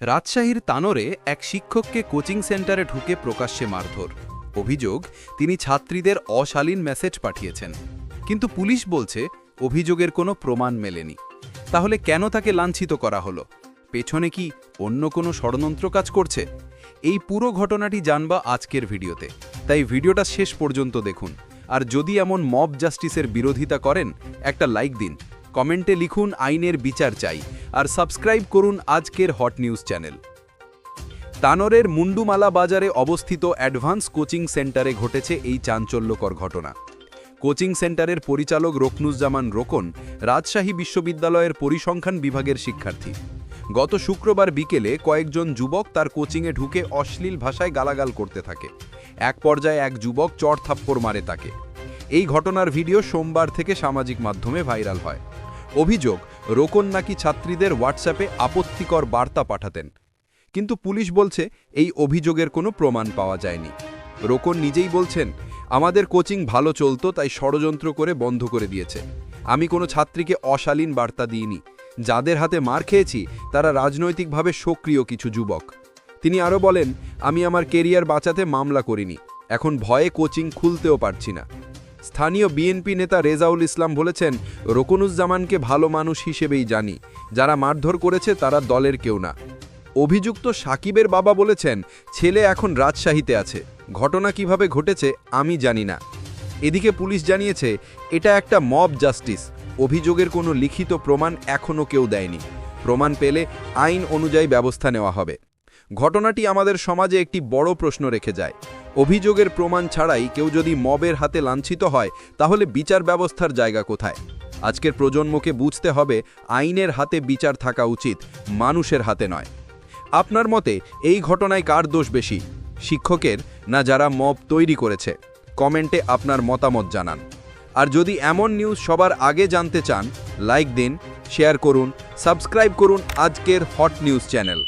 রাজশাহীর তানোরে এক শিক্ষককে কোচিং সেন্টারে ঢুকে প্রকাশ্যে মারধর। অভিযোগ, তিনি ছাত্রীদের অশালীন মেসেজ পাঠিয়েছেন। কিন্তু পুলিশ বলছে, অভিযোগের কোনো প্রমাণ মেলেনি। তাহলে কেন তাকে লাঞ্ছিত করা হলো? পেছনে কি অন্য কোনো ষড়যন্ত্র কাজ করছে? এই পুরো ঘটনাটি জানবা আজকের ভিডিওতে। তাই ভিডিওটা শেষ পর্যন্ত দেখুন। আর যদি এমন মব জাস্টিসের বিরোধিতা করেন, একটা লাইক দিন। কমেন্টে লিখুন, আইনের বিচার চাই। আর সাবস্ক্রাইব করুন আজকের হট নিউজ চ্যানেল তানোরের মুন্ডুমালা বাজারে অবস্থিত অ্যাডভান্স কোচিং সেন্টারে ঘটেছে এই চাঞ্চল্যকর ঘটনা। কোচিং সেন্টারের পরিচালক রকনুজ্জামান রোকন রাজশাহী বিশ্ববিদ্যালয়ের পরিসংখ্যান বিভাগের শিক্ষার্থী। গত শুক্রবার বিকেলে কয়েকজন যুবক তার কোচিংয়ে ঢুকে অশ্লীল ভাষায় গালাগাল করতে থাকে। এক পর্যায়ে এক যুবক চড় মারে তাকে। এই ঘটনার ভিডিও সোমবার থেকে সামাজিক মাধ্যমে ভাইরাল হয়। অভিযোগ, রোকন নাকি ছাত্রীদের হোয়াটসঅ্যাপে আপত্তিকর বার্তা পাঠাতেন। কিন্তু পুলিশ বলছে, এই অভিযোগের কোনো প্রমাণ পাওয়া যায়নি। রোকন নিজেই বলছেন, আমাদের কোচিং ভালো চলতো, তাই ষড়যন্ত্র করে বন্ধ করে দিয়েছে। আমি কোনো ছাত্রীকে অশালীন বার্তা দিইনি। যাদের হাতে মার খেয়েছি, তারা রাজনৈতিকভাবে সক্রিয় কিছু যুবক। তিনি আরও বলেন, আমি আমার কেরিয়ার বাঁচাতে মামলা করিনি। এখন ভয়ে কোচিং খুলতেও পারছি না। স্থানীয় বিএনপি নেতা রেজাউল ইসলাম বলেছেন, রকনুজ্জামানকে ভালো মানুষ হিসেবেই জানি। যারা মারধর করেছে তারা দলের কেউ না। অভিযুক্ত সাকিবের বাবা বলেছেন, ছেলে এখন রাজশাহীতে আছে। ঘটনা কীভাবে ঘটেছে আমি জানি না। এদিকে পুলিশ জানিয়েছে, এটা একটা মব জাস্টিস। অভিযোগের কোনো লিখিত প্রমাণ এখনও কেউ দেয়নি। প্রমাণ পেলে আইন অনুযায়ী ব্যবস্থা নেওয়া হবে। ঘটনাটি আমাদের সমাজে একটি বড় প্রশ্ন রেখে যায়। অভিযোগের প্রমাণ ছাড়াই কেউ যদি মবের হাতে লাঞ্ছিত হয়, তাহলে বিচার ব্যবস্থার জায়গা কোথায়? আজকের প্রজন্মকে বুঝতে হবে, আইনের হাতে বিচার থাকা উচিত, মানুষের হাতে নয়। আপনার মতে, এই ঘটনায় কার দোষ বেশি? শিক্ষকের, না যারা মব তৈরি করেছে? কমেন্টে আপনার মতামত জানান। আর যদি এমন নিউজ সবার আগে জানতে চান, লাইক দিন, শেয়ার করুন, সাবস্ক্রাইব করুন আজকের হট নিউজ চ্যানেল।